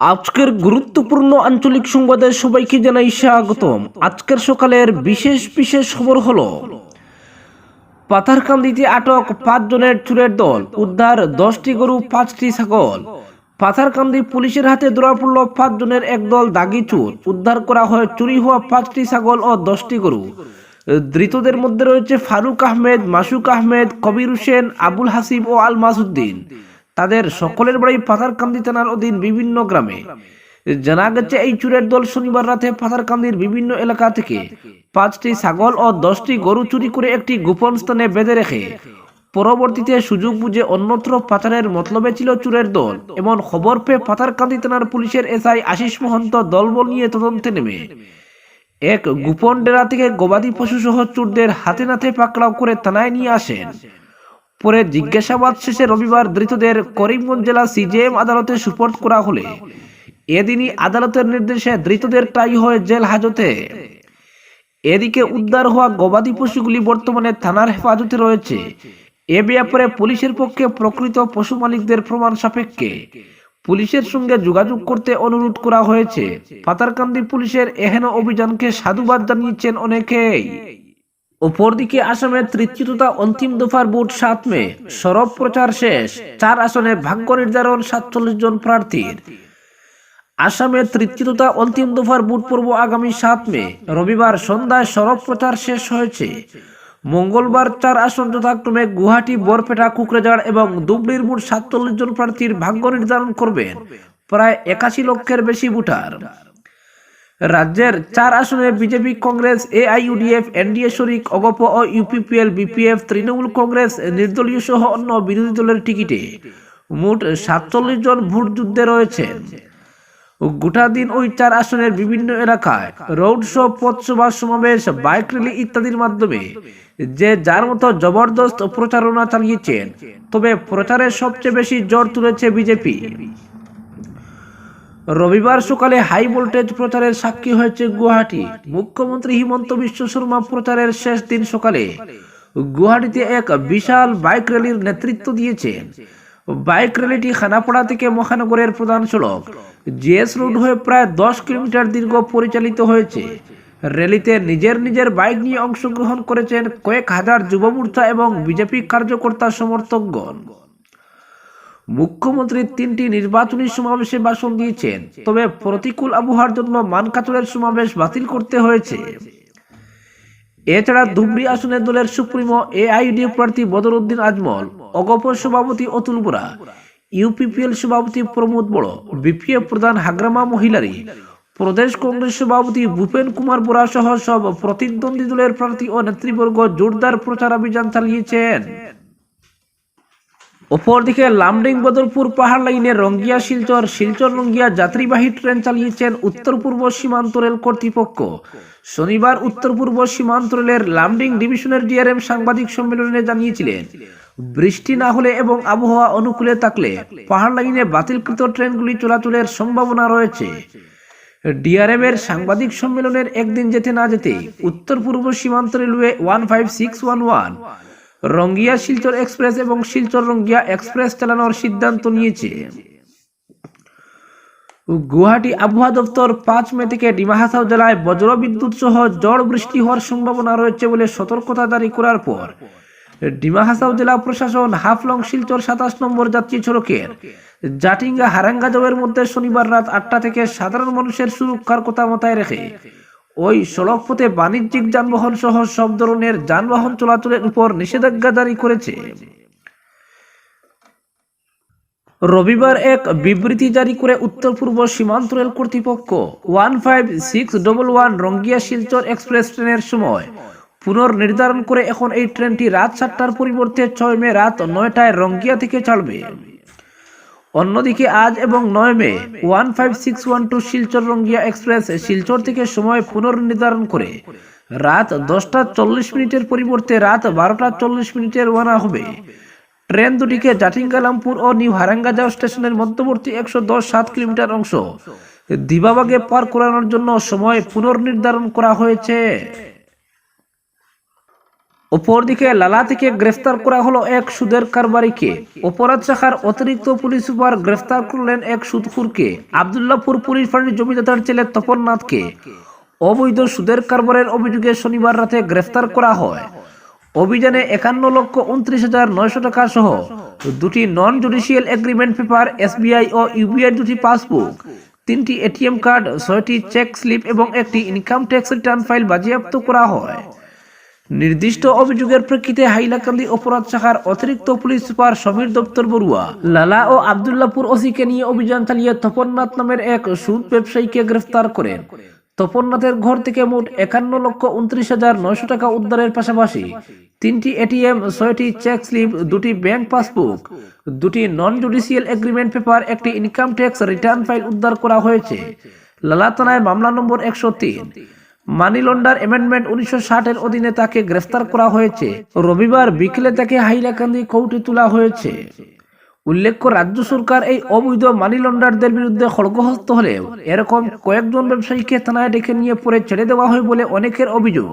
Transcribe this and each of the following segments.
আজকের গুরুত্বপূর্ণ আঞ্চলিক সংবাদে সবাইকে জানাই স্বাগতম। আজকের সকালের বিশেষ বিশেষ খবর হলো, পাথারকান্দিতে আটক পাঁচ জনের চুরের দল, উদ্ধার দশটি গরু, পাঁচটি ছাগল। পাথারকান্দি পুলিশের হাতে ধরা পড়ল পাঁচ জনের একদল দাগি চোর। উদ্ধার করা হয় চুরি হওয়া পাঁচটি ছাগল ও দশটি গরু। ধৃতদের মধ্যে রয়েছে ফারুক আহমেদ, মাসুক আহমেদ, কবির হোসেন, আবুল হাসিব ও আল মাসুদ্দিন তাদের সকলের বাড়ি পাথারকান্দি থানার অধীন বিভিন্ন গ্রামে। জানা গেছে, এই চুরের দল শনিবার রাতে পাথারকান্দির বিভিন্ন এলাকা থেকে পাঁচটি ছাগল ও দশটি গরু চুরি করে একটি গোপন স্থানে বেঁধে রেখে পরবর্তীতে সুযোগ বুঝে অন্যত্র পাচারের মতলবে ছিল চুরের দল। এমন খবর পেয়ে পাথারকান্দি থানার পুলিশের এসআই আশিস মহন্ত দলবল নিয়ে তদন্তে নেমে। এক গোপন ডেরা থেকে গবাদি পশু সহ চোরদের হাতে নাতে পাকড়াও করে থানায় নিয়ে আসেন। পরে জিজ্ঞাসাবাদ শেষে রবিবার ধৃতদের করিমগঞ্জ জেলা সিজেএম আদালতে সুপোর্ট করা হলে এদিনই আদালতের নির্দেশে ধৃতদের টাই হয় জেল হাজতে। এদিকে উদ্ধার হওয়া গবাদি পশুগুলি বর্তমানে থানার হেফাজতে রয়েছে। এ ব্যাপারে পুলিশের পক্ষে প্রকৃত পশু মালিকদের প্রমাণ সাপেক্ষে পুলিশের সঙ্গে যোগাযোগ করতে অনুরোধ করা হয়েছে। পাতারকান্দি পুলিশের এহেন অভিযানকে সাধুবাদ জানিয়েছেন অনেকেই। অপরদিকে আসামের তৃতীয় তথা অন্তিম দফার ভোট সাত মে, সরব প্রচার শেষ, চার আসনে ভাগ্য নির্ধারণ সাতচল্লিশ জন প্রার্থীর। আসামের তৃতীয় তথা অন্তিম দফার ভোট পর্ব আগামী সাত মে, রবিবার সন্ধ্যায় সরব প্রচার শেষ হয়েছে। মঙ্গলবার চার আসন যথাক্রমে গুয়াহাটি, বরপেটা কুকরেজাড় এবং ধুবড়ির মোট সাতচল্লিশ জন প্রার্থীর ভাগ্য নির্ধারণ করবেন। প্রায় একাশি লক্ষের বেশি ভোটার। রাজ্যের চার আসনে বিজেপি, কংগ্রেস এআইইউডিএফ এনডিএ, শরিক, অগপ ও ইউপিপিএল, বিপিএফ, তৃণমূল কংগ্রেস, নির্দলীয় সহ অন্য বিরোধী দলের টিকিটে মোট সাতচল্লিশ জন ভোট যুদ্ধে রয়েছেন। গোটা দিন ওই চার আসনের বিভিন্ন এলাকায় রোড শো পথসভা সমাবেশ, বাইক র্যালি ইত্যাদির মাধ্যমে যে যার মতো জবরদস্ত প্রচারণা চালিয়েছেন, তবে প্রচারে সবচেয়ে বেশি জোর তুলেছে বিজেপি। রবিবার সকালে হাই ভোল্টেজ প্রচারের সাক্ষী হয়েছে গুয়াহাটি। মুখ্যমন্ত্রী হিমন্ত বিশ্ব শর্মা প্রচারের শেষ দিন সকালে। গুয়াহাটিতে এক বিশাল বাইক র্যালির নেতৃত্ব দিয়েছেন। বাইক র্যালিটি খানাপাড়া থেকে মহানগরের প্রধান সড়ক। জিএস রোড হয়ে প্রায় দশ কিলোমিটার দীর্ঘ পরিচালিত হয়েছে। র্যালিতে নিজের নিজের বাইক নিয়ে অংশগ্রহণ করেছেন কয়েক হাজার যুব মোর্চা এবং বিজেপি কার্যকর্তা সমর্থকগণ। মুখ্যমন্ত্রী তিনটি নির্বাচনী সমাবেশে ভাষণ দিয়েছেন। তবে প্রতিকূল আবহাওয়ার জন্য মানকাচুরের সমাবেশ বাতিল করতে হয়েছে। এছাড়া ধুবড়ি আসনের দলের সুপ্রিমো এআইডি প্রার্থী বদরুদ্দিন আজমল অগপ সভাপতি অতুল বোরা, ইউপিপিএল সভাপতি প্রমোদ বড় বিপিএফ প্রধান হাগ্রামা মহিলারি, প্রদেশ কংগ্রেস সভাপতি ভূপেন কুমার বোরা সহ সব প্রতিদ্বন্দ্বী দলের প্রার্থী ও নেতৃবর্গ জোরদার প্রচার অভিযান চালিয়েছেন। অপরদিকে লামডিং বদলপুর পাহাড় লাইনে রঙ্গিয়া শিলচর শিলচর রঙ্গিয়া যাত্রীবাহী ট্রেন চালিয়েছেন উত্তর পূর্ব সীমান্ত রেল কর্তৃপক্ষ। শনিবার উত্তর পূর্ব সীমান্ত রেলের লামডিং ডিভিশনের ডিআরএম সাংবাদিক সম্মেলনে জানিয়েছিলেন, বৃষ্টি না হলে এবং আবহাওয়া অনুকূলে থাকলে পাহাড় লাইনে বাতিলকৃত ট্রেনগুলি চলাচলের সম্ভাবনা রয়েছে। ডিআরএম এর সাংবাদিক সম্মেলনের একদিন যেতে না যেতে উত্তর পূর্ব সীমান্ত railway one five six one one Rangiya Silchar express এবং শিলচর রঙ্গিয়া এক্সপ্রেস চালানোর সিদ্ধান্ত নিয়েছে। গুয়াহাটি আবহাওয়া দপ্তর পাঁচ মে থেকে ডিমা হাসাও জেলায় বজ্রবিদ্যুৎ সহ ঝড় বৃষ্টি হওয়ার সম্ভাবনা রয়েছে বলে সতর্কতা জারি করার পর ডিমা হাসাও জেলা প্রশাসন হাফলং শিলচর সাতাশ নম্বর যাত্রী সড়কের জাটিঙ্গা হারাঙ্গা জবের মধ্যে শনিবার রাত আটটা থেকে সাধারণ মানুষের সুরক্ষার কথা মাথায় রেখে ওই সড়ক পথে বাণিজ্যিক যানবাহন সহ সব ধরনের যানবাহন চলাচলের উপর নিষেধাজ্ঞা জারি করেছে। রবিবার এক বিবৃতি জারি করে উত্তর পূর্ব সীমান্ত রেল কর্তৃপক্ষ one five six double one Rangiya Silchar express ট্রেনের সময় পুনর্নির্ধারণ করে এখন এই ট্রেনটি রাত সাতটার পরিবর্তে ছয় মে রাত নয়টায় রঙ্গিয়া থেকে ছাড়বে। অন্যদিকে আজ এবং নয় মে, one five six one two Silchar Rangiya express Silchar থেকে সময় পুনর্নির্ধারণ করে রাত দশটা চল্লিশ মিনিটের পরিবর্তে রাত বারোটা চল্লিশ মিনিটের রওনা হবে। ট্রেন দুটিকে জাটিঙ্গালামপুর ও নিউ হারাঙ্গাজাও স্টেশনের মধ্যবর্তী একশো দশ সাত কিলোমিটার অংশ দিবাবাগে পার করানোর জন্য সময় পুনর্নির্ধারণ করা হয়েছে। অপরদিকে লালা থেকে গ্রেফতার করা হলো এক সুদের কারবারিকে। অপরাধ শাখার অতিরিক্ত পুলিশ সুপার গ্রেফতার করলেন এক সুদখুরকে। আবদুল্লাপুর পুলিশ ফাঁড়ির জমিদাতার ছেলে তপন নাথকে অবৈধ সুদের কারবারের অভিযোগে শনিবার রাতে গ্রেফতার করা হয়। অভিযানে একান্ন লক্ষ উনত্রিশ হাজার নয়শো টাকা সহ দুটি non judicial agreement paper SBI ও ইউবিআই দুটি পাসবুক তিনটি এটিএম কার্ড ছয়টি চেক স্লিপ এবং একটি ইনকাম ট্যাক্স রিটার্ন ফাইল বাজেয়াপ্ত করা হয়। নির্দিষ্ট অভিযোগের প্রেক্ষিতে হাইলাকান্দি অপরাধ শাখার অতিরিক্ত পুলিশ সুপার সমীর দপ্তর বড়ুয়া। লালা ও আবদুল্লাপুর ওসিকে নিয়ে অভিযান চালিয়ে তপননাথ নামের এক সুদ ব্যবসায়ীকে গ্রেফতার করেন। তপননাথের ঘর থেকে মোট একান্ন লক্ষ উনত্রিশ হাজার নয়শো টাকা উদ্ধারের পাশাপাশি তিনটি এটিএম, ছয়টি চেক স্লিপ, দুটি ব্যাংক পাসবুক, দুটি নন জুডিশিয়াল এগ্রিমেন্ট পেপার, একটি ইনকাম ট্যাক্স রিটার্ন ফাইল উদ্ধার করা হয়েছে। লালা থানায় মামলা নম্বর একশো তিন। মানি লন্ডার অ্যামেন্ডমেন্ট উনিশশো ষাটের অধীনে তাকে গ্রেফতার করা হয়েছে। রবিবার বিকেলে তাকে হাইলাকান্দি কৌটি তোলা হয়েছে। উল্লেখ্য, রাজ্য সরকার এই অবৈধ মানি লন্ডারদের বিরুদ্ধে খড়গহস্ত হলেও এরকম কয়েকজন ব্যবসায়ীকে থানায় ডেকে নিয়ে পরে ছেড়ে দেওয়া হয় বলে অনেকের অভিযোগ।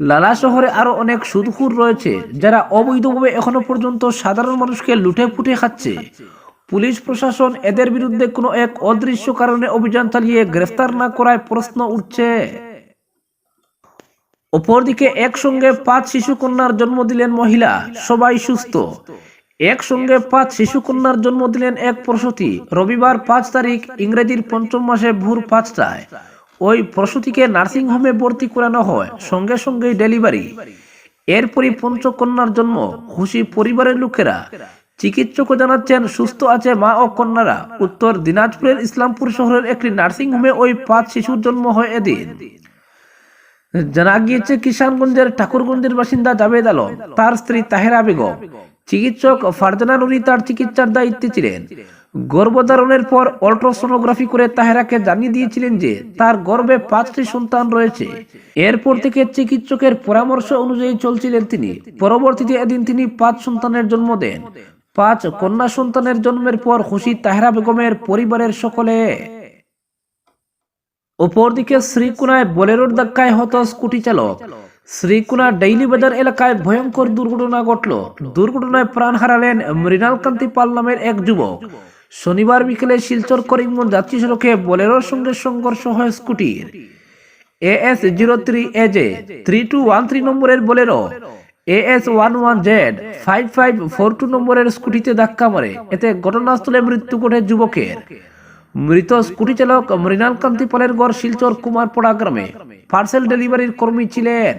লালা শহরে আরও অনেক সুদখুর রয়েছে যারা অবৈধভাবে এখনও পর্যন্ত সাধারণ মানুষকে লুটে ফুটে খাচ্ছে। পুলিশ প্রশাসন এদের বিরুদ্ধে কোনো এক অদৃশ্য কারণে অভিযান চালিয়ে গ্রেফতার না করায় প্রশ্ন উঠছে। অপরদিকে একসঙ্গে পাঁচ শিশু কন্যার জন্ম দিলেন মহিলা, সবাই সুস্থ। একসঙ্গে পাঁচ শিশু কন্যার জন্ম দিলেন এক প্রসূতি। রবিবার পাঁচ তারিখ, ইংরেজির পঞ্চম মাসে ভোর পাঁচটায়। ওই প্রসূতিকে নার্সিং হোমে ভর্তি করানো হয়, সঙ্গে সঙ্গেই ডেলিভারি। এরপরই পঞ্চকন্যার জন্ম। খুশি পরিবারের লোকেরা, চিকিৎসকও জানাচ্ছেন সুস্থ আছে মা ও কন্যারা। উত্তর দিনাজপুরের ইসলামপুর শহরের একটি নার্সিং হোমে ওই পাঁচ শিশুর জন্ম হয় এদিন। জানা গিয়েছে কিষানগঞ্জের ঠাকুরগঞ্জের বাসিন্দা জাভেদ আলম। তার স্ত্রী তাহেরা বেগম চিকিৎসক ফারজানা নুরি তার চিকিৎসার দায়িত্বে ছিলেন। গর্ভধারণের পর অল্ট্রাসোনোগ্রাফি করে তাহেরাকে জানিয়ে দিয়েছিলেন যে তার গর্ভে পাঁচটি সন্তান রয়েছে। এরপর থেকে চিকিৎসকের পরামর্শ অনুযায়ী চলছিলেন তিনি। পরবর্তীতে এদিন তিনি পাঁচ সন্তানের জন্ম দেন। পাঁচ কন্যা সন্তানের জন্মের পর খুশি তাহেরা বেগমের পরিবারের সকলে অপরদিকে শ্রীকুনায় বোলেরোর ধাক্কায় হত স্কুটি চালক। শ্রীকুনা ডেইলি বাজার এলাকায় ভয়ঙ্কর দুর্ঘটনা ঘটল। দুর্ঘটনায় প্রাণ হারালেন মৃণালকান্তি পাল নামের এক যুবক। শনিবার বিকেলে শিলচর করিমগঞ্জ যাত্রী সড়কে বোলেরোর সঙ্গে সংঘর্ষ হয় স্কুটির। A S zero three A J three two one three নম্বরের Bolero. A S one one Z five five four two নম্বরের স্কুটিতে ধাক্কা মারে। এতে ঘটনাস্থলে মৃত্যু ঘটে যুবকের। মৃত স্কুটি চালক মৃণাল কান্তি পালের গড় শিলচর কুমারপাড়া গ্রামে পার্সেল ডেলিভারির কর্মী ছিলেন।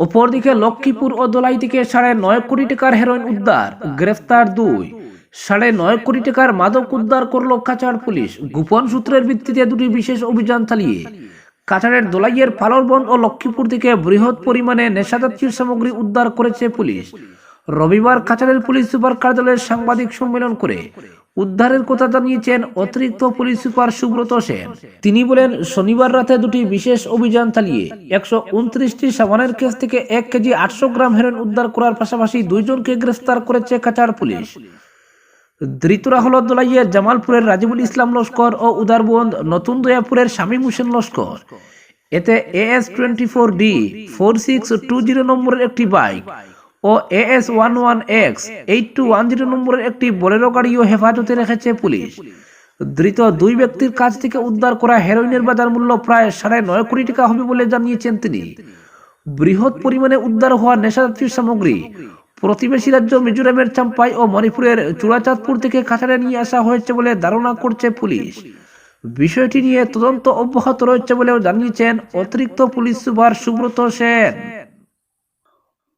অপরদিকে লক্ষ্মীপুর ও দোলাই থেকে সাড়ে নয় কোটি টাকার হেরোইন উদ্ধার, গ্রেফতার দুই। সাড়ে নয় কোটি টাকার মাদক উদ্ধার করল কাছাড় পুলিশ। গোপন সূত্রের ভিত্তিতে দুটি বিশেষ অভিযান চালিয়ে। কাছাড়ের দোলাইয়ের পালরবন্দ ও লক্ষ্মীপুর থেকে বৃহৎ পরিমাণে নেশাজাতীয় সামগ্রী উদ্ধার করেছে পুলিশ। রবিবার কাছাড়ের পুলিশ সুপার কার্যালয়ের সাংবাদিক সম্মেলন করে উদ্ধারের কথা জানিয়েছেন অতিরিক্ত পুলিশ সুপার সুব্রত সেন। তিনি বলেন, শনিবার রাতে দুটি বিশেষ অভিযান চালিয়ে একশো উনত্রিশটি সাবানের কেস থেকে এক কেজি আটশো গ্রাম হেরোইন উদ্ধার করার পাশাপাশি দুইজনকে গ্রেফতার করেছে কাছাড় পুলিশ। ধৃতরা হল দোলাইয়ের জামালপুরের রাজিবুল ইসলাম লস্কর ও উদারবন্দ নতুন দয়াপুরের শামীম হোসেন লস্কর। এতে AS twenty four D four six two zero নম্বরের একটি বাইক ও AS one one X eight two one zero নম্বরের একটি বোলেরো গাড়িও হেফাজতে রেখেছে পুলিশ। ধৃত দুই ব্যক্তির কাছ থেকে উদ্ধার করা হেরোইনের বাজার মূল্য প্রায় সাড়ে নয় কোটি টাকা হবে বলে জানিয়েছেন তিনি। বৃহৎ পরিমাণে উদ্ধার হওয়া নেশাজাতীয় সামগ্রী প্রতিবেশী রাজ্য মিজোরামের চাম্পাই ও মণিপুরের চূড়াচাঁদপুর থেকে কাছাড়ে নিয়ে আসা হয়েছে বলে ধারণা করছে পুলিশ। বিষয়টি নিয়ে তদন্ত অব্যাহত রয়েছে বলেও জানিয়েছেন অতিরিক্ত পুলিশ সুপার সুব্রত সেন।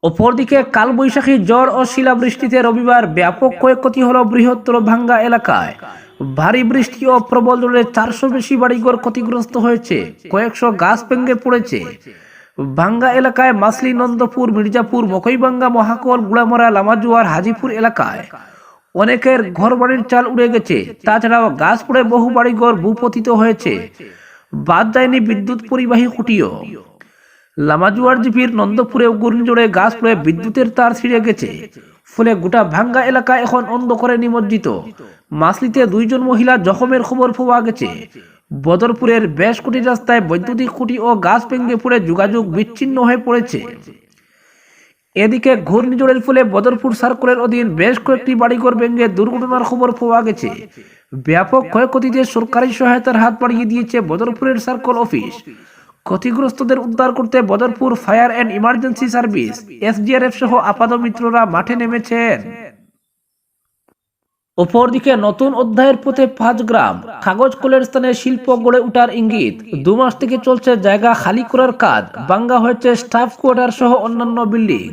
অপরদিকে কালবৈশাখী জ্বর ও শিলাবৃষ্টিতে রবিবার ব্যাপক ক্ষয়ক্ষতি হল বৃহত্তর ভাঙ্গা এলাকায়। ভারী বৃষ্টি ও প্রবল জলে চারশো বেশি বাড়িঘর ক্ষতিগ্রস্ত হয়েছে, কয়েকশো গাছ ভেঙে পড়েছে। ভাঙ্গা এলাকায় মাসলি নন্দপুর, মির্জাপুর, মকইবাঙ্গা, মহাকল, গুড়ামরা, লামাজুয়ার, হাজিপুর এলাকায় অনেকের ঘর বাড়ির চাল উড়ে গেছে। তাছাড়াও গাছ পড়ে বহু বাড়িঘর ভূপতিত হয়েছে। বাদ যায়নি বিদ্যুৎ পরিবাহী খুঁটিও লামাজুয়ার জিপির নন্দপুরে ঘূর্ণিঝড়ে গাছ পড়ে বিদ্যুতের তার ছিঁড়ে গেছে। ফলে গোটা ভাঙ্গা এলাকা এখন অন্ধকারে নিমজ্জিত। মাসলিতে দুইজন মহিলা জখমের খবর পাওয়া গেছে। বদরপুরের বেশ কোটি রাস্তায় বৈদ্যুতিক খুঁটি ও গাছ ভেঙে পড়ে যোগাযোগ বিচ্ছিন্ন হয়ে পড়েছে। এদিকে ঘূর্ণিঝড়ের ফলে বদরপুর সার্কেলের অধীন বেশ কয়েকটি বাড়িঘর ভেঙে দুর্ঘটনার খবর পাওয়া গেছে। ব্যাপক ক্ষয়ক্ষতিতে সরকারি সহায়তার হাত বাড়িয়ে দিয়েছে বদরপুরের সার্কেল অফিস। ক্ষতিগ্রস্তদের উদ্ধার করতে Badarpur fire and emergency service, SDRF সহ আপাত মিত্ররা মাঠে নেমেছেন। অপরদিকে নতুন অধ্যায়ের পথে পাঁচ গ্রাম, কাগজ কলের স্থানে শিল্প গড়ে ওঠার ইঙ্গিত। দু মাস থেকে চলছে জায়গা খালি করার কাজ বাঙ্গা হয়েছে স্টাফ কোয়ার্টার সহ অন্যান্য বিল্ডিং।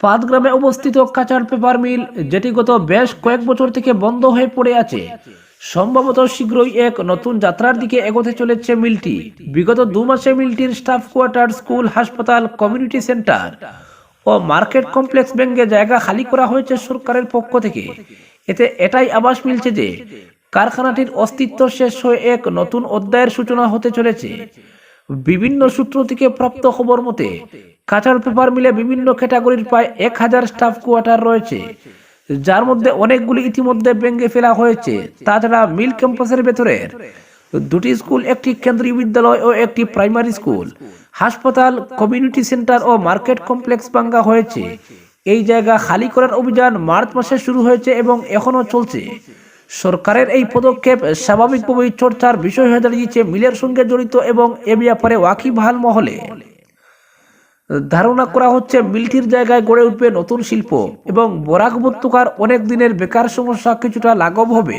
পাঁচ গ্রামে অবস্থিত কাঁচার পেপার মিল, যেটি গত বেশ কয়েক বছর থেকে বন্ধ হয়ে পড়ে আছে। সম্ভবত শীঘ্রই এক নতুন যাত্রার দিকে এগোতে চলেছে মিলটি। বিগত দু মাসে মিলটির স্টাফ কোয়ার্টার, স্কুল, হাসপাতাল, কমিউনিটি সেন্টার ও মার্কেট কমপ্লেক্স ব্যাঙ্গে জায়গা খালি করা হয়েছে সরকারের পক্ষ থেকে। এতে এটাই আভাস মিলছে যে কারখানাটির অস্তিত্ব শেষ হয়ে এক নতুন অধ্যায়ের সূচনা হতে চলেছে। বিভিন্ন সূত্র থেকে প্রাপ্ত খবর মতে, কাঁচার পেপার মিলে বিভিন্ন ক্যাটাগরির প্রায় এক হাজার স্টাফ কোয়ার্টার রয়েছে। যার মধ্যে অনেকগুলি ইতিমধ্যে ভেঙে ফেলা হয়েছে। তাছাড়া মিল ক্যাম্পাসের ভেতরের দুটি স্কুল, একটি কেন্দ্রীয় বিদ্যালয় ও একটি প্রাইমারি স্কুল। হাসপাতাল, কমিউনিটি সেন্টার ও মার্কেট কমপ্লেক্স ভাঙ্গা হয়েছে। এই জায়গা খালি করার অভিযান মার্চ মাসে শুরু হয়েছে এবং এখনও চলছে। সরকারের এই পদক্ষেপ স্বাভাবিকভাবেই চর্চার বিষয় হয়ে দাঁড়িয়েছে মিলের সঙ্গে জড়িত এবং এ ব্যাপারে ওয়াকিবহাল মহলে। ধারণা করা হচ্ছে মিলটির জায়গায় গড়ে উঠবে নতুন শিল্প এবং বরাক উপত্যকার অনেক দিনের বেকার সমস্যা কিছুটা লাঘব হবে।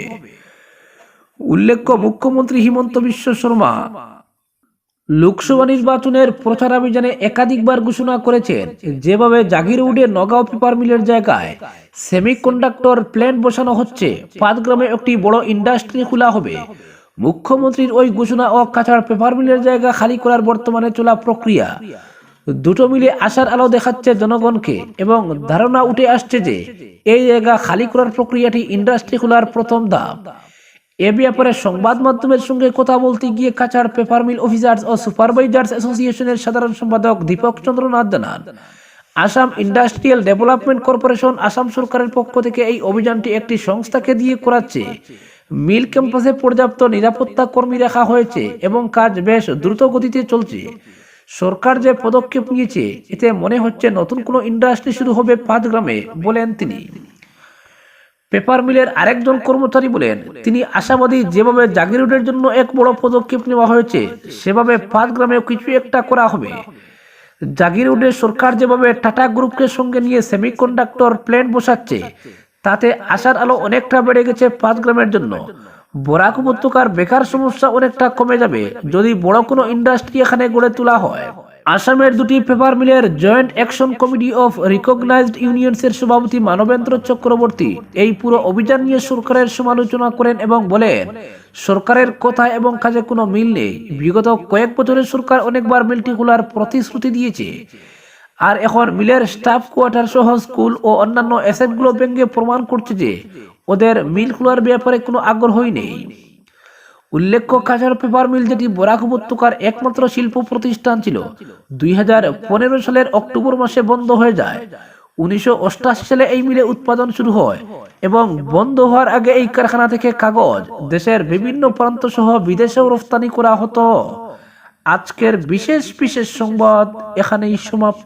উল্লেখ্য, মুখ্যমন্ত্রী হিমন্ত বিশ্ব শর্মা লোকসভা নির্বাচনের প্রচারাভিযানে একাধিকবার ঘোষণা করেছেন, যেভাবে জাগিরউডে নগাঁও পেপার মিলের জায়গায় সেমিকন্ডাক্টর প্ল্যান্ট বসানো হচ্ছে। পাঁচগ্রামে একটি বড় ইন্ডাস্ট্রি খোলা হবে। মুখ্যমন্ত্রীর ওই ঘোষণা ও কাছাড় পেপার মিলের জায়গা খালি করার বর্তমানে চলা প্রক্রিয়া। দুটো মিলে আশার আলো দেখাচ্ছে জনগণকে এবং ধারণা উঠে আসছে যে এই জায়গা খালি করার প্রক্রিয়াটি ইন্ডাস্ট্রি খোলার প্রথম ধাপ। এ ব্যাপারে সংবাদ মাধ্যমের সঙ্গে কথা বলতে গিয়ে কাছাড় পেপার মিল অফিসার্স ও সুপারভাইজার্স অ্যাসোসিয়েশনের সাধারণ সম্পাদক দীপক চন্দ্রনাথ জানান, Assam industrial development corporation Assam সরকারের পক্ষ থেকে এই অভিযানটি একটি সংস্থাকে দিয়ে করাচ্ছে। মিল ক্যাম্পাসে পর্যাপ্ত নিরাপত্তা কর্মী রাখা হয়েছে এবং কাজ বেশ দ্রুত গতিতে চলছে। সরকার যে পদক্ষেপ নিয়েছে, এতে মনে হচ্ছে নতুন কোনো ইন্ডাস্ট্রি শুরু হবে পাঁচ গ্রামে, বলেন তিনি। পেপার মিলের আরেকজন কর্মচারী বলেন, তিনি আশাবাদী যেভাবে জাগিরুডের জন্য এক বড় পদক্ষেপ নেওয়া হয়েছে, সেভাবে পাঁচ গ্রামেও কিছু একটা করা হবে। জাগিরুডে সরকার যেভাবে টাটা গ্রুপকে সঙ্গে নিয়ে সেমিকন্ডাক্টর প্ল্যান্ট বসাচ্ছে, তাতে আশার আলো অনেকটা বেড়ে গেছে পাঁচ গ্রামের জন্য। বরাক উপত্যকার বেকার সমস্যা অনেকটা কমে যাবে যদি বড় কোনো ইন্ডাস্ট্রি এখানে গড়ে তোলা হয়। আসামের দুটি পেপার মিলের joint action committee of recognised ইউনিয়নসের সভাপতি মানবেন্দ্র চক্রবর্তী এই পুরো অভিযান নিয়ে সরকারের সমালোচনা করেন এবং বলেন, সরকারের কথা এবং কাজে কোনো মিল নেই। বিগত কয়েক বছরের সরকার অনেকবার মিলটি খোলার প্রতিশ্রুতি দিয়েছে। আর এখন মিলের স্টাফ কোয়ার্টার সহ স্কুল ও অন্যান্য অ্যাসেটগুলো ব্যাঙ্গে প্রমাণ করছে যে ওদের মিল খোলার ব্যাপারে কোনো আগ্রহই নেই। উল্লেখ্য, কাঁচার পেপার মিল যেটি বরাক উপত্যকার একমাত্র শিল্প প্রতিষ্ঠান ছিল, দুই সালের অক্টোবর মাসে বন্ধ হয়ে যায়। উনিশশো সালে এই মিলে উৎপাদন শুরু হয় এবং বন্ধ হওয়ার আগে এই কারখানা থেকে কাগজ, দেশের বিভিন্ন প্রান্ত সহ বিদেশেও রফতানি করা হতো। আজকের বিশেষ বিশেষ সংবাদ এখানেই সমাপ্ত।